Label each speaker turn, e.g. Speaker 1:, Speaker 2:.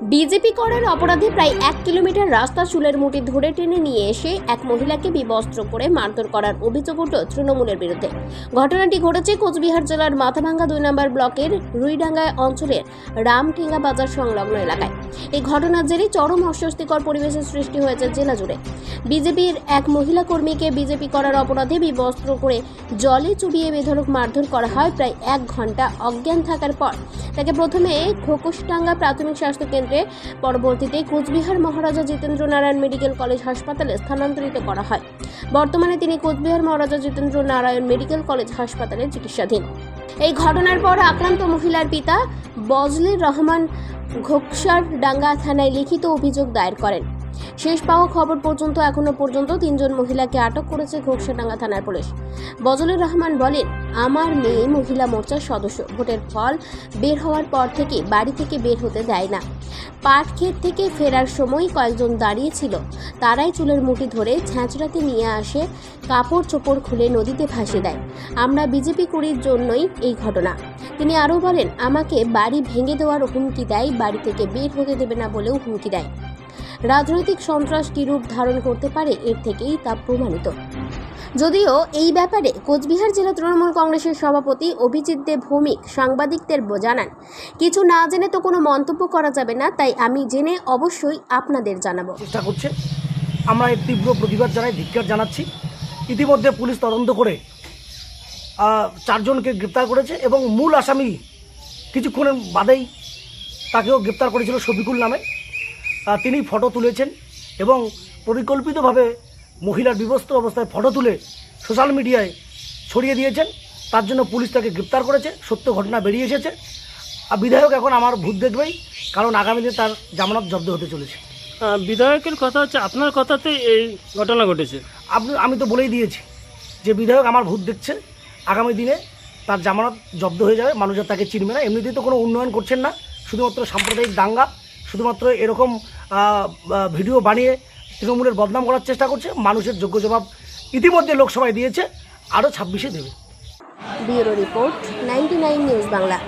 Speaker 1: BJP করার অপরাধে প্রায় এক কিলোমিটার রাস্তা চুলের মুঠি ধরে টেনে নিয়ে এসে এক মহিলাকে বিবস্ত্র করে মারধর করার অভিযোগ উঠল তৃণমূলের বিরুদ্ধে। ঘটনাটি ঘটেছে কোচবিহার জেলার মাথাভাঙ্গা দুই নম্বর ব্লকের রুইডাঙ্গা অঞ্চলের রামঠেঙ্গা বাজার সংলগ্ন এলাকায়। এই ঘটনার জেরে চরম অস্বস্তিকর পরিবেশের সৃষ্টি হয়েছে জেলা জুড়ে। বিজেপির এক মহিলা কর্মীকে বিজেপি করার অপরাধে বিবস্ত্র করে জলে চুবিয়ে বেধরক মারধর করা হয় প্রায় এক ঘণ্টা অজ্ঞান থাকার পর। তাকে প্রথমে খোকসডাঙ্গা প্রাথমিক স্বাস্থ্য কেন্দ্রে পরবর্তীতে কোচবিহার মহারাজা জিতেন্দ্র নারায়ণ মেডিকেল কলেজ হাসপাতালে স্থানান্তরিত করা হয়। বর্তমানে তিনি কোচবিহার মহারাজা জিতেন্দ্র নারায়ণ মেডিকেল কলেজ হাসপাতালে চিকিৎসাধীন। এই ঘটনার পর আক্রান্ত মহিলার পিতা বজলির রহমান ঘোকসার ডাঙ্গা থানায় লিখিত অভিযোগ দায়ের করেন। শেষ পাওয়া খবর পর্যন্ত এখনও পর্যন্ত তিনজন মহিলাকে আটক করেছে ঘোকসাডাঙ্গা থানার পুলিশ। বজলুর রহমান বলেন, আমার মেয়ে মহিলা মোর্চার সদস্য। ভোটের ফল বের হওয়ার পর থেকে বাড়ি থেকে বের হতে দেয় না। পাট ক্ষেত থেকে ফেরার সময় কয়েকজন দাঁড়িয়ে ছিল। তারাই চুলের মুঠি ধরে ছ্যাঁচড়াতে নিয়ে আসে, কাপড় চোপড় খুলে নদীতে ভাসিয়ে দেয়। আমরা বিজেপি কুড়ির জন্যই এই ঘটনা। তিনি আরও বলেন, আমাকে বাড়ি ভেঙে দেওয়ার হুমকি দেয়, বাড়ি থেকে বের হতে দেবে না বলেও হুমকি দেয়। রাজনৈতিক সন্ত্রাস কী রূপ ধারণ করতে পারে, এর থেকেই তা প্রমাণিত। যদিও এই ব্যাপারে কোচবিহার জেলা তৃণমূল কংগ্রেসের সভাপতি অভিজিৎ দেব ভৌমিক সাংবাদিকদের জানান, কিছু না জেনে তো কোনো মন্তব্য করা যাবে না, তাই আমি জেনে অবশ্যই আপনাদের জানাব।
Speaker 2: চেষ্টা করছে। আমরা এর তীব্র প্রতিবাদ জানাই, ধিক্কার জানাচ্ছি। ইতিমধ্যে পুলিশ তদন্ত করে চারজনকে গ্রেপ্তার করেছে এবং মূল আসামি কিছুক্ষণের বাদেই তাকেও গ্রেপ্তার করেছিল শফিকুল নামে। তিনি ফটো তুলেছেন এবং পরিকল্পিতভাবে মহিলার বিবস্ত্র অবস্থায় ফটো তুলে সোশ্যাল মিডিয়ায় ছড়িয়ে দিয়েছেন। তার জন্য পুলিশ তাকে গ্রেপ্তার করেছে সত্য ঘটনা বেরিয়ে এসেছে। আর বিধায়ক এখন আমার ভূত দেখবেই কারণ আগামীতে তার জামানত জব্দ হতে চলেছে।
Speaker 3: বিধায়কের কথা হচ্ছে আপনার কথাতে এই ঘটনা ঘটেছে।
Speaker 2: আপনি আমি তো বলেই দিয়েছি যে বিধায়ক আমার ভূত দেখছে আগামী দিনে তার জামানত জব্দ হয়ে যাবে মানুষ আর তাকে চিনবে না। এমনিতেই তো কোনো উন্নয়ন করছেন না শুধুমাত্র সাম্প্রদায়িক দাঙ্গা শুধুমাত্র এরকম ভিডিও বানিয়ে তৃণমূলের বদনাম করার চেষ্টা করছে, মানুষের যোগ্য জবাব ইতিমধ্যে লোকসভায় দিয়েছে, আরও ছাব্বিশে দেবে।
Speaker 1: Bureau report ninety news Bangla.